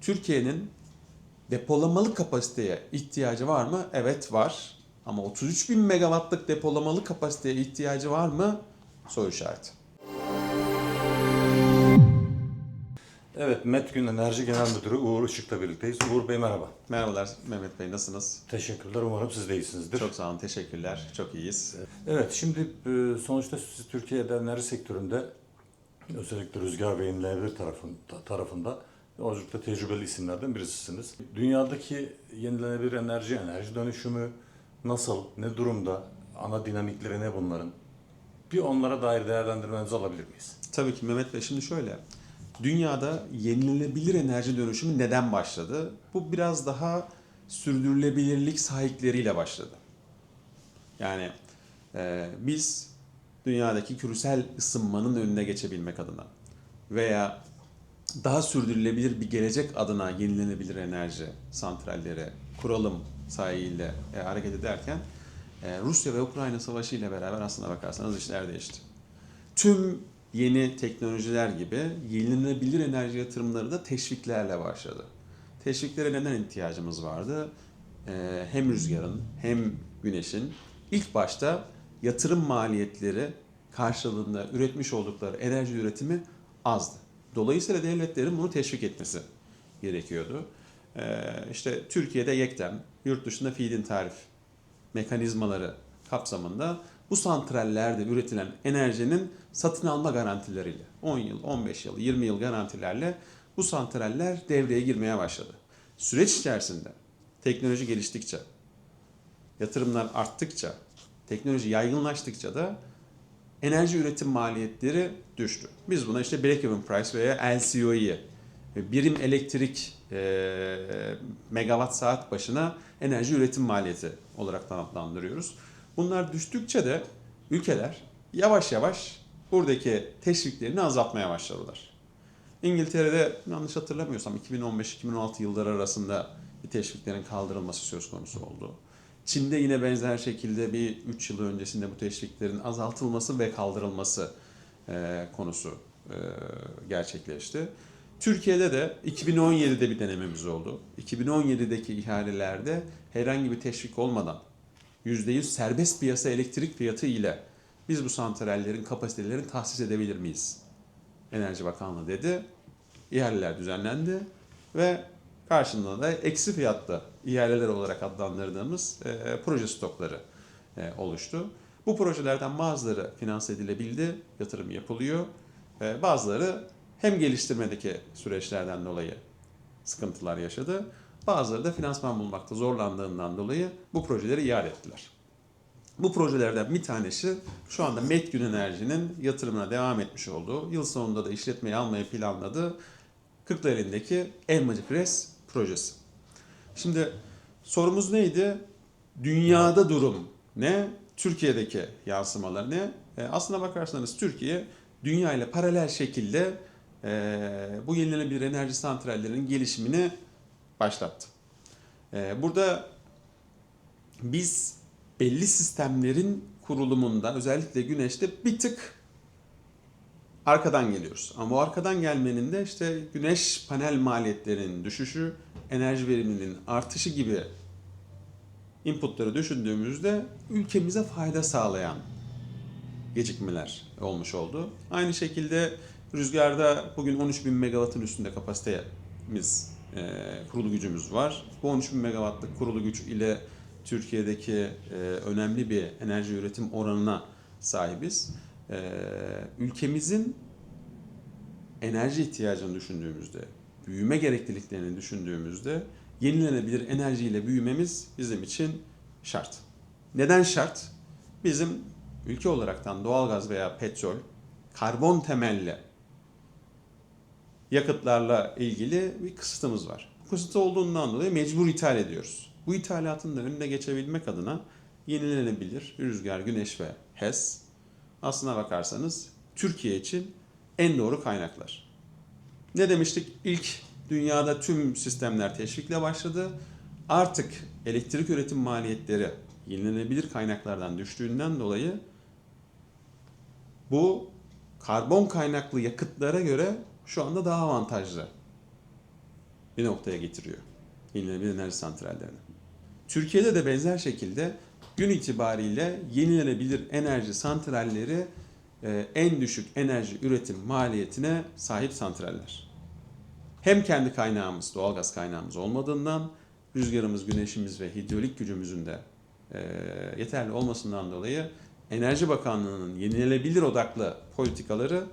Türkiye'nin depolamalı kapasiteye ihtiyacı var mı? Evet var. Ama 33 bin megawattlık depolamalı kapasiteye ihtiyacı var mı? Soru işareti. Evet, Metgün Enerji Genel Müdürü Uğur Işık'la birlikteyiz. Uğur Bey merhaba. Merhabalar Mehmet Bey nasılsınız? Teşekkürler, umarım siz de iyisinizdir. Çok sağ olun, teşekkürler. Çok iyiyiz. Evet, şimdi e, sonuçta siz Türkiye'de enerji sektöründe özellikle rüzgar ve yenilenebilir tarafında, tarafında yolculukta tecrübeli isimlerden birisisiniz. Dünyadaki yenilenebilir enerji, enerji dönüşümü nasıl, ne durumda, ana dinamikleri ne bunların? Bir onlara dair değerlendirmenizi alabilir miyiz? Tabii ki Mehmet Bey şimdi şöyle. Dünyada yenilenebilir enerji dönüşümü neden başladı? Bu biraz daha sürdürülebilirlik sahikleriyle başladı. Yani e, biz dünyadaki küresel ısınmanın önüne geçebilmek adına veya daha sürdürülebilir bir gelecek adına yenilenebilir enerji santralleri kuralım sahiyle e, hareket ederken e, Rusya ve Ukrayna savaşı ile beraber aslına bakarsanız işler değişti. Tüm yeni teknolojiler gibi yenilenebilir enerji yatırımları da teşviklerle başladı. Teşviklere neden ihtiyacımız vardı? Ee, hem rüzgarın hem güneşin ilk başta yatırım maliyetleri karşılığında üretmiş oldukları enerji üretimi azdı. Dolayısıyla devletlerin bunu teşvik etmesi gerekiyordu. Ee, işte Türkiye'de YEKDEM, yurt dışında feed-in tarif mekanizmaları kapsamında bu santrallerde üretilen enerjinin satın alma garantileriyle 10 yıl, 15 yıl, 20 yıl garantilerle bu santraller devreye girmeye başladı. Süreç içerisinde teknoloji geliştikçe, yatırımlar arttıkça, teknoloji yaygınlaştıkça da enerji üretim maliyetleri düştü. Biz buna işte break-even price veya LCOE, birim elektrik e, megawatt saat başına enerji üretim maliyeti olarak adlandırıyoruz. Bunlar düştükçe de ülkeler yavaş yavaş buradaki teşviklerini azaltmaya başladılar. İngiltere'de yanlış hatırlamıyorsam 2015-2016 yılları arasında teşviklerin kaldırılması söz konusu oldu. Çin'de yine benzer şekilde bir 3 yıl öncesinde bu teşviklerin azaltılması ve kaldırılması e, konusu e, gerçekleşti. Türkiye'de de 2017'de bir denememiz oldu. 2017'deki ihalelerde herhangi bir teşvik olmadan %100 serbest piyasa elektrik fiyatı ile biz bu santrallerin kapasitelerini tahsis edebilir miyiz? Enerji Bakanlığı dedi. İhaleler düzenlendi ve karşılığında da eksi fiyatlı ihaleler olarak adlandırdığımız e, proje stokları e, oluştu. Bu projelerden bazıları finanse edilebildi, yatırım yapılıyor. E, bazıları hem geliştirmedeki süreçlerden dolayı sıkıntılar yaşadı. Bazıları da finansman bulmakta zorlandığından dolayı bu projeleri iade ettiler. Bu projelerden bir tanesi şu anda Metgün Enerji'nin yatırımına devam etmiş olduğu, yıl sonunda da işletmeyi almayı planladığı Kırklareli'ndeki Elmacı Pres projesi. Şimdi sorumuz neydi? Dünyada durum ne? Türkiye'deki yansımaları ne? E, aslına bakarsanız Türkiye dünya ile paralel şekilde e, bu yenilenebilir enerji santrallerinin gelişimini başlattı. E, burada biz belli sistemlerin kurulumunda özellikle güneşte bir tık arkadan geliyoruz. Ama bu arkadan gelmenin de işte güneş panel maliyetlerinin düşüşü, enerji verimliliğinin artışı gibi inputları düşündüğümüzde ülkemize fayda sağlayan gecikmeler olmuş oldu. Aynı şekilde rüzgarda bugün 13 bin megawattın üstünde kapasitemiz, e, kurulu gücümüz var. Bu 13 bin megawattlık kurulu güç ile Türkiye'deki e, önemli bir enerji üretim oranına sahibiz. E, ülkemizin enerji ihtiyacını düşündüğümüzde, büyüme gerekliliklerini düşündüğümüzde yenilenebilir enerjiyle büyümemiz bizim için şart. Neden şart? Bizim ülke olaraktan doğalgaz veya petrol, karbon temelli yakıtlarla ilgili bir kısıtımız var. Bu kısıt olduğundan dolayı mecbur ithal ediyoruz. Bu ithalatın da önüne geçebilmek adına yenilenebilir rüzgar, güneş ve HES aslına bakarsanız Türkiye için en doğru kaynaklar. Ne demiştik? İlk dünyada tüm sistemler teşvikle başladı. Artık elektrik üretim maliyetleri yenilenebilir kaynaklardan düştüğünden dolayı bu karbon kaynaklı yakıtlara göre şu anda daha avantajlı bir noktaya getiriyor. Yenilenebilir enerji santrallerini. Türkiye'de de benzer şekilde gün itibariyle yenilenebilir enerji santralleri e, en düşük enerji üretim maliyetine sahip santraller. Hem kendi kaynağımız, doğalgaz kaynağımız olmadığından, rüzgarımız, güneşimiz ve hidrolik gücümüzün de e, yeterli olmasından dolayı Enerji Bakanlığı'nın yenilenebilir odaklı politikaları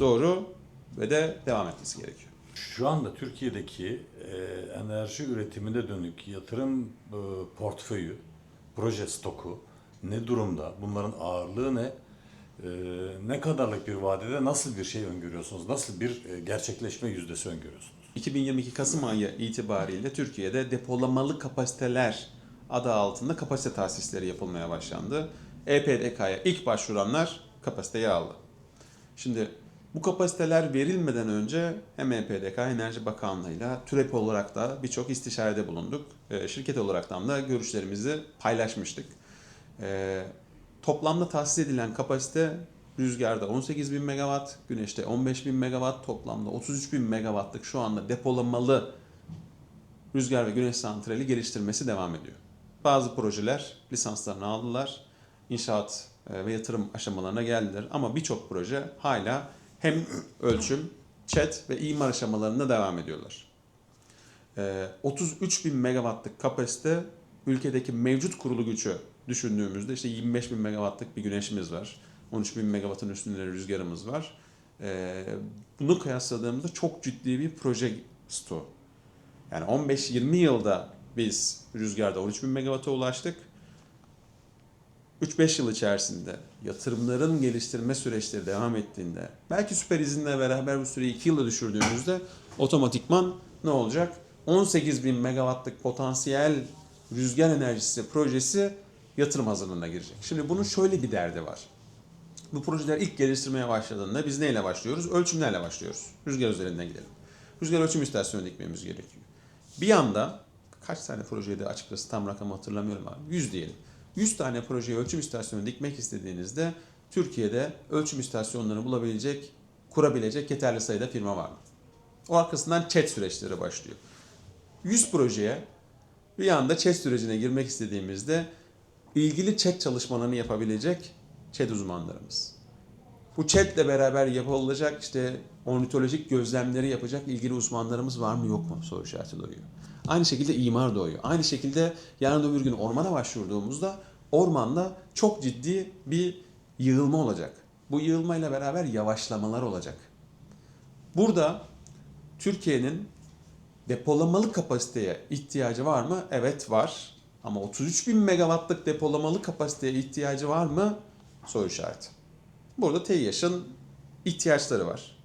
doğru ve de devam etmesi gerekiyor. Şu anda Türkiye'deki e, enerji üretimine dönük yatırım portföyü, proje stoku ne durumda? Bunların ağırlığı ne? E, ne kadarlık bir vadede nasıl bir şey öngörüyorsunuz? Nasıl bir e, gerçekleşme yüzdesi öngörüyorsunuz? 2022 Kasım ayı itibariyle Türkiye'de depolamalı kapasiteler adı altında kapasite tahsisleri yapılmaya başlandı. EPDK'ya ilk başvuranlar kapasiteyi aldı. Şimdi bu kapasiteler verilmeden önce hem EPDK Enerji Bakanlığı'yla TÜREP olarak da birçok istişarede bulunduk. Ee, Şirket olaraktan da görüşlerimizi paylaşmıştık. Ee, Toplamda tahsis edilen kapasite rüzgarda 18 bin megawatt, güneşte 15 bin megawatt, toplamda 33 bin megawattlık şu anda depolamalı rüzgar ve güneş santrali geliştirmesi devam ediyor. Bazı projeler lisanslarını aldılar, inşaat e, ve yatırım aşamalarına geldiler ama birçok proje hala hem ölçüm, çet ve imar aşamalarında devam ediyorlar. Ee, 33 bin megawattlık kapasite ülkedeki mevcut kurulu gücü düşündüğümüzde işte 25 bin megawattlık bir güneşimiz var. 13 bin megawattın üstünde rüzgarımız var. Ee, bunu kıyasladığımızda çok ciddi bir proje stoğu. Yani 15-20 yılda biz rüzgarda 13 bin megawatt'a ulaştık. 3-5 yıl içerisinde yatırımların geliştirme süreçleri devam ettiğinde belki süper izinle beraber bu süreyi 2 yılda düşürdüğümüzde otomatikman ne olacak? 18 bin megawattlık potansiyel rüzgar enerjisi projesi yatırım hazırlığına girecek. Şimdi bunun şöyle bir derdi var. Bu projeler ilk geliştirmeye başladığında biz neyle başlıyoruz? Ölçümlerle başlıyoruz. Rüzgar üzerinden gidelim. Rüzgar ölçüm istasyonu dikmemiz gerekiyor. Bir anda kaç tane projeydi açıkçası tam rakam hatırlamıyorum abi. 100 diyelim. 100 tane projeye ölçüm istasyonu dikmek istediğinizde Türkiye'de ölçüm istasyonlarını bulabilecek, kurabilecek yeterli sayıda firma var mı? O arkasından chat süreçleri başlıyor. 100 projeye bir anda chat sürecine girmek istediğimizde ilgili chat çalışmalarını yapabilecek chat uzmanlarımız. Bu chatle beraber yapılacak işte ornitolojik gözlemleri yapacak ilgili uzmanlarımız var mı yok mu soru işareti doğuyor. Aynı şekilde imar doğuyor. Aynı şekilde yarın öbür gün ormana başvurduğumuzda ormanda çok ciddi bir yığılma olacak. Bu yığılmayla beraber yavaşlamalar olacak. Burada Türkiye'nin depolamalı kapasiteye ihtiyacı var mı? Evet var. Ama 33 bin megawattlık depolamalı kapasiteye ihtiyacı var mı? Soru işareti. Burada TEİAŞ'ın ihtiyaçları var.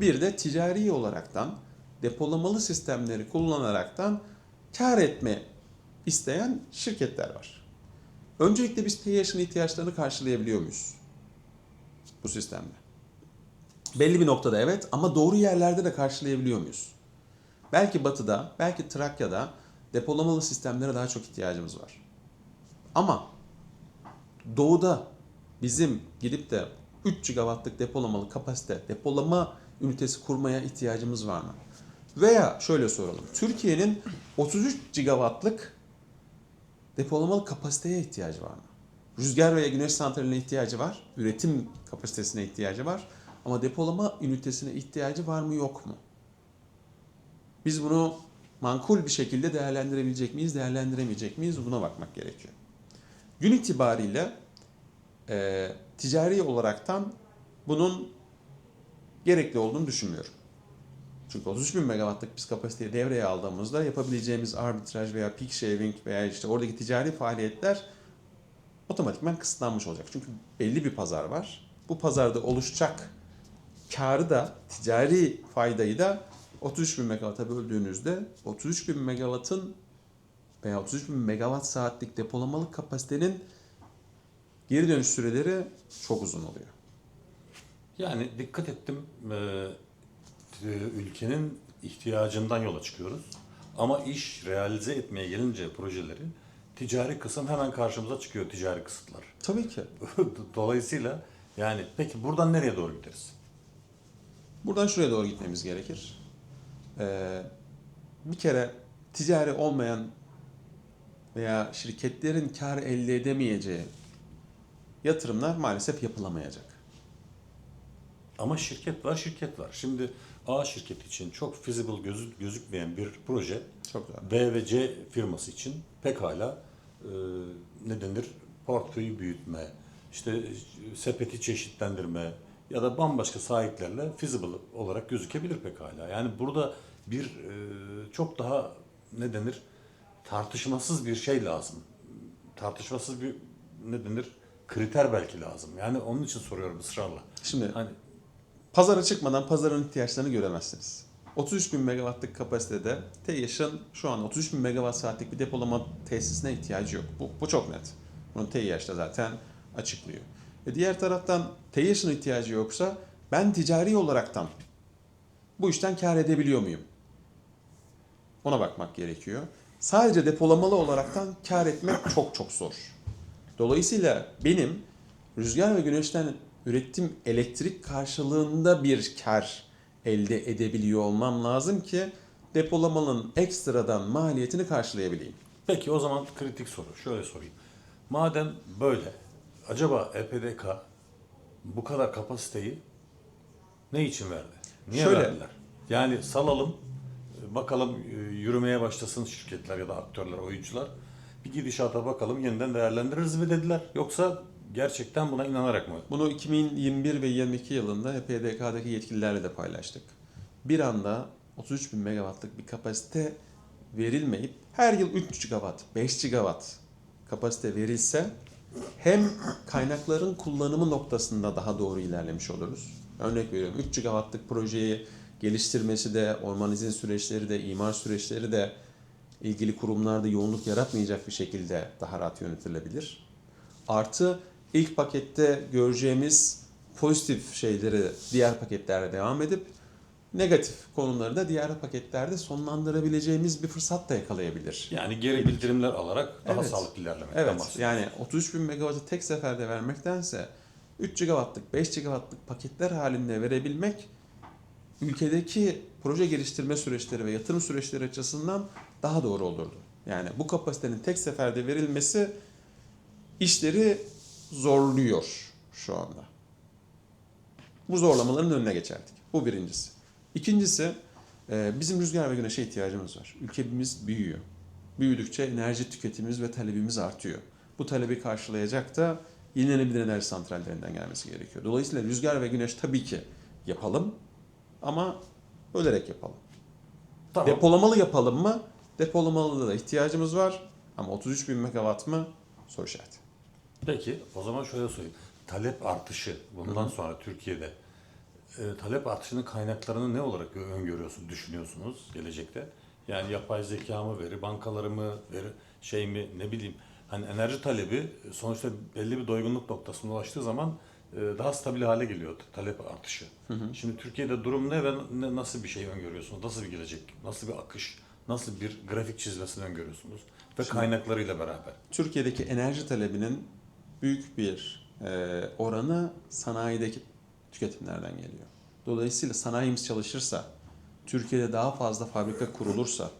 Bir de ticari olaraktan depolamalı sistemleri kullanaraktan kar etme isteyen şirketler var. Öncelikle biz TEİAŞ'ın ihtiyaçlarını karşılayabiliyor muyuz? Bu sistemde. Belli bir noktada evet ama doğru yerlerde de karşılayabiliyor muyuz? Belki batıda, belki Trakya'da depolamalı sistemlere daha çok ihtiyacımız var. Ama doğuda bizim gidip de 3 gigawattlık depolamalı kapasite, depolama ünitesi kurmaya ihtiyacımız var mı? Veya şöyle soralım. Türkiye'nin 33 gigawattlık depolamalı kapasiteye ihtiyacı var mı? Rüzgar veya güneş santraline ihtiyacı var. Üretim kapasitesine ihtiyacı var. Ama depolama ünitesine ihtiyacı var mı yok mu? Biz bunu mankul bir şekilde değerlendirebilecek miyiz, değerlendiremeyecek miyiz? Buna bakmak gerekiyor. Gün itibariyle e, ticari olaraktan bunun gerekli olduğunu düşünmüyorum. Çünkü 33 bin megawattlık biz kapasiteyi devreye aldığımızda yapabileceğimiz arbitraj veya peak shaving veya işte oradaki ticari faaliyetler otomatikman kısıtlanmış olacak. Çünkü belli bir pazar var. Bu pazarda oluşacak karı da ticari faydayı da 33 bin megawatt'a böldüğünüzde 33 bin megawattın veya 33 bin megawatt saatlik depolamalı kapasitenin geri dönüş süreleri çok uzun oluyor. Yani dikkat ettim e, e, ülkenin ihtiyacından yola çıkıyoruz. Ama iş realize etmeye gelince projeleri ticari kısım hemen karşımıza çıkıyor ticari kısıtlar. Tabii ki. Dolayısıyla yani peki buradan nereye doğru gideriz? Buradan şuraya doğru gitmemiz gerekir. Ee, bir kere ticari olmayan veya şirketlerin kar elde edemeyeceği yatırımlar maalesef yapılamayacak. Ama şirket var, şirket var. Şimdi A şirket için çok feasible gözü, gözükmeyen bir proje Çok güzel. B ve C firması için pekala e, ne denir? Portföyü büyütme, işte sepeti çeşitlendirme ya da bambaşka sahiplerle feasible olarak gözükebilir pekala. Yani burada bir e, çok daha ne denir? Tartışmasız bir şey lazım. Tartışmasız bir ne denir? Kriter belki lazım. Yani onun için soruyorum ısrarla. Şimdi Hani pazara çıkmadan pazarın ihtiyaçlarını göremezsiniz. 33 bin megawattlık kapasitede TEİAŞ'ın şu an 33 bin megawatt saatlik bir depolama tesisine ihtiyacı yok. Bu, bu çok net. Bunu TEİAŞ da zaten açıklıyor. E diğer taraftan TEİAŞ'ın ihtiyacı yoksa ben ticari olaraktan bu işten kar edebiliyor muyum? Ona bakmak gerekiyor. Sadece depolamalı olaraktan kar etmek çok çok zor. Dolayısıyla benim rüzgar ve güneşten ürettiğim elektrik karşılığında bir kar elde edebiliyor olmam lazım ki depolamanın ekstradan maliyetini karşılayabileyim. Peki o zaman kritik soru. Şöyle sorayım. Madem böyle, acaba EPDK bu kadar kapasiteyi ne için verdi? Niye Şöyle. verdiler? Yani salalım, bakalım e, yürümeye başlasın şirketler ya da aktörler, oyuncular. Bir gidişata bakalım, yeniden değerlendiririz mi dediler? Yoksa gerçekten buna inanarak mı? Bunu 2021 ve 22 yılında HPDK'daki yetkililerle de paylaştık. Bir anda 33 bin megawattlık bir kapasite verilmeyip her yıl 3 gigawatt, 5 gigawatt kapasite verilse hem kaynakların kullanımı noktasında daha doğru ilerlemiş oluruz. Örnek veriyorum 3 gigawattlık projeyi geliştirmesi de, orman izin süreçleri de, imar süreçleri de ilgili kurumlarda yoğunluk yaratmayacak bir şekilde daha rahat yönetilebilir. Artı ilk pakette göreceğimiz pozitif şeyleri diğer paketlerde devam edip negatif konuları da diğer paketlerde sonlandırabileceğimiz bir fırsat da yakalayabilir. Yani geri bildirimler alarak daha Evet. sağlıklı ilerlemekten Evet yani 33 bin megawattı tek seferde vermektense 3 gigawattlık 5 gigawattlık paketler halinde verebilmek ülkedeki proje geliştirme süreçleri ve yatırım süreçleri açısından daha doğru olurdu. Yani bu kapasitenin tek seferde verilmesi işleri zorluyor şu anda. Bu zorlamaların önüne geçerdik. Bu birincisi. İkincisi e, bizim rüzgar ve güneşe ihtiyacımız var. Ülkemiz büyüyor. Büyüdükçe enerji tüketimimiz ve talebimiz artıyor. Bu talebi karşılayacak da yenilenebilir enerji santrallerinden gelmesi gerekiyor. Dolayısıyla rüzgar ve güneş tabii ki yapalım ama bölerek yapalım. Tamam. Depolamalı yapalım mı? Depolamalı da ihtiyacımız var ama 33 bin megawatt mı? Soru işareti. Peki o zaman şöyle sorayım. Talep artışı bundan sonra Türkiye'de e, talep artışının kaynaklarını ne olarak öngörüyorsunuz, düşünüyorsunuz gelecekte? Yani yapay zeka mı, veri bankaları mı, veri şey mi ne bileyim. Hani enerji talebi e, sonuçta belli bir doygunluk noktasına ulaştığı zaman e, daha stabil hale geliyor talep artışı. Şimdi Türkiye'de durum ne ve ne, nasıl bir şey öngörüyorsunuz? Nasıl bir gelecek? Nasıl bir akış? Nasıl bir grafik çizmesini öngörüyorsunuz? Ve kaynaklarıyla beraber. Türkiye'deki enerji talebinin büyük bir e, oranı sanayideki tüketimlerden geliyor. Dolayısıyla sanayimiz çalışırsa, Türkiye'de daha fazla fabrika kurulursa,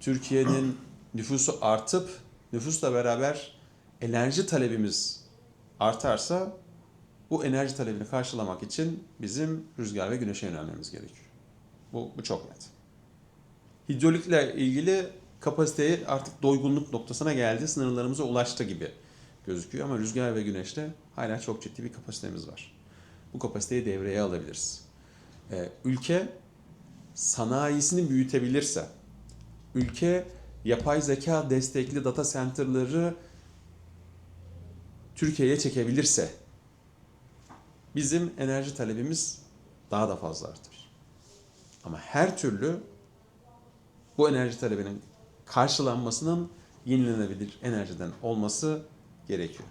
Türkiye'nin nüfusu artıp nüfusla beraber enerji talebimiz artarsa bu enerji talebini karşılamak için bizim rüzgar ve güneşe yönelmemiz gerekiyor. Bu, bu çok net. Hidrolikle ilgili kapasiteyi artık doygunluk noktasına geldi, sınırlarımıza ulaştı gibi gözüküyor ama rüzgar ve güneşte hala çok ciddi bir kapasitemiz var. Bu kapasiteyi devreye alabiliriz. Ee, ülke sanayisini büyütebilirse, ülke yapay zeka destekli data center'ları Türkiye'ye çekebilirse bizim enerji talebimiz daha da fazla artar. Ama her türlü bu enerji talebinin karşılanmasının yenilenebilir enerjiden olması gerekiyor.